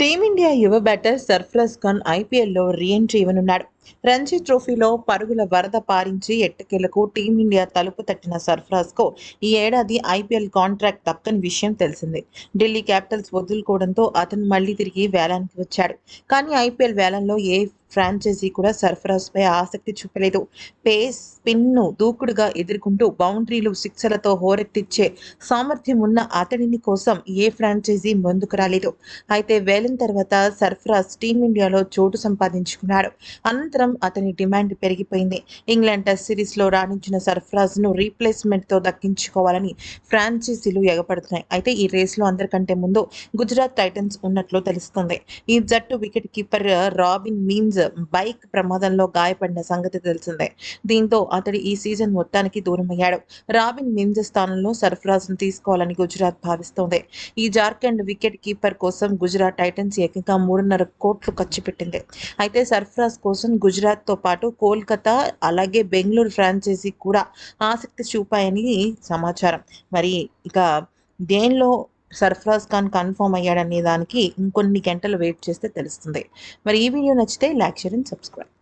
Team India యువ batter Sarfaraz Khan ఐపీఎల్లో reentry ఇవ్వనున్నాడు. Ranji ట్రోఫీలో పరుగుల వరద పారించి ఎట్టకేలకు టీమిండియా తలుపు తట్టిన సర్ఫరాజ్కు ఈ ఏడాది ఐపీఎల్ కాంట్రాక్ట్ దక్కని విషయం తెలిసిందే. ఢిల్లీ క్యాపిటల్స్ వదులుకోవడంతో అతను మళ్ళీ తిరిగి వేలానికి వచ్చాడు. కానీ ఐపీఎల్ వేలంలో ఏ ఫ్రాంచైజీ కూడా సర్ఫరాజ్పై ఆసక్తి చూపలేదు. పేస్ స్పిన్ను దూకుడుగా ఎదుర్కొంటూ బౌండరీలు శిక్షలతో హోరెత్తిచ్చే సామర్థ్యం ఉన్న అతడిని కోసం ఏ ఫ్రాంచైజీ ముందుకు రాలేదు. అయితే వేలం తర్వాత సర్ఫరాజ్ టీమిండియాలో చోటు సంపాదించుకున్నాడు. అనంతరం అతని డిమాండ్ పెరిగిపోయింది. ఇంగ్లాండ్ టెస్ట్ సిరీస్లో రాణించిన సర్ఫరాజ్ను రీప్లేస్మెంట్తో దక్కించుకోవాలని ఫ్రాంచైజీలు ఎగపడుతున్నాయి అయితే ఈ రేస్లో అందరికంటే ముందు గుజరాత్ టైటన్స్ ఉన్నట్లు తెలుస్తుంది. ఈ జట్టు wicket keeper Robin Minz bike ప్రమాదంలో గాయపడిన సంగతి తెలిసిందే. దీంతో అతడు ఈ సీజన్ మొత్తానికి దూరమయ్యాడు. రాబిన్ మింజ స్థానంలో సర్ఫరాజ్ను తీసుకోవాలని గుజరాత్ భావిస్తోంది. ఈ జార్ఖండ్ వికెట్ కీపర్ కోసం గుజరాత్ టైటన్స్ ఏకంగా మూడున్నర కోట్లు ఖర్చు పెట్టింది. అయితే సర్ఫరాజ్ కోసం గుజరాత్తో పాటు కోల్కతా అలాగే బెంగళూరు ఫ్రాంచైజీ కూడా ఆసక్తి చూపాయని సమాచారం. మరి ఇక దేనిలో సర్ఫరాజ్ ఖాన్ కన్ఫర్మ్ అయ్యాడనే దానికి ఇంకొన్ని గంటలు వెయిట్ చేస్తే తెలుస్తుంది. మరి ఈ వీడియో నచ్చితే లైక్ షేర్ అండ్ సబ్స్క్రైబ్.